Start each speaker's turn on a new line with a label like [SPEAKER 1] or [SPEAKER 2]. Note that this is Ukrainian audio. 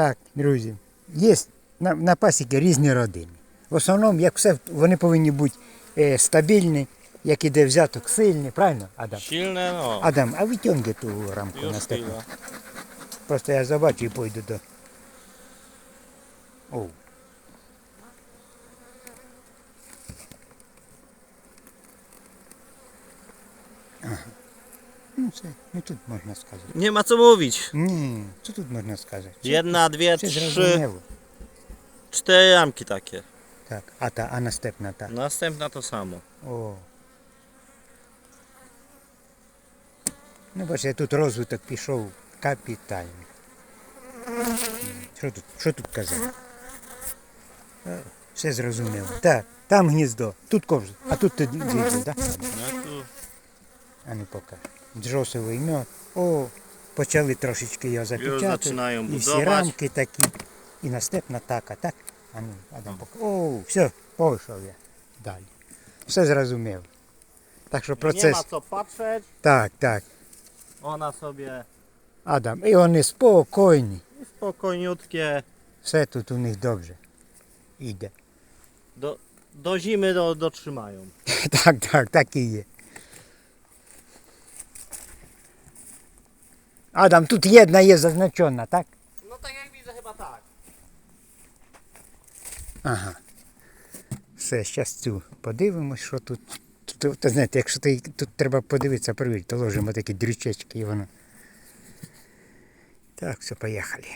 [SPEAKER 1] Так, друзі, є на, на пасіки різні родини. В основному, як все, вони повинні бути е, стабільні, як іде взяток, сильні, правильно, Адам?
[SPEAKER 2] Silne, no.
[SPEAKER 1] Адам, а витягни ту рамку на степу. Просто я забачу і пойду до. О. Ага. Ну це, ну тут можна сказати.
[SPEAKER 2] Nie ma co mówić.
[SPEAKER 1] Ні, що тут можна сказати? Це-
[SPEAKER 2] Jedna, dwie,
[SPEAKER 1] це
[SPEAKER 2] trzy,
[SPEAKER 1] зрозуміло.
[SPEAKER 2] cztery ramki takie.
[SPEAKER 1] Так, а та, а наступна та.
[SPEAKER 2] Następna to samo.
[SPEAKER 1] О. Ну, бачите, тут розвиток пішов капітальний. Що тут, що тут казати? Е, Все зрозуміло. Так, там гніздо, тут ковз, а тут ти дідько, так?
[SPEAKER 2] No tu
[SPEAKER 1] А ну поки. Джосовий мед. О, почали трошечки його запечатати. І всі рамки такі. І наступна така, так? А ну, Адам поки. О, все, пішов я далі. Все зрозумів. Так що процес.
[SPEAKER 2] ma co patrzeć.
[SPEAKER 1] Так, так.
[SPEAKER 2] Ona sobie
[SPEAKER 1] Адам, і вони спокійні.
[SPEAKER 2] spokojniutkie.
[SPEAKER 1] Все тут у них добре. Іде.
[SPEAKER 2] Zimy do, dotrzymają.
[SPEAKER 1] Так, так, так і є. Адам, тут єдна є зазначена, так?
[SPEAKER 2] No tak jak widzę chyba tak.
[SPEAKER 1] Ага. Все, зараз цю подивимось, що тут. Тут, та знаєте, якщо ти, тут треба подивитися, перевірити, то ложимо такі дрючечки і воно. Так, все, поїхали.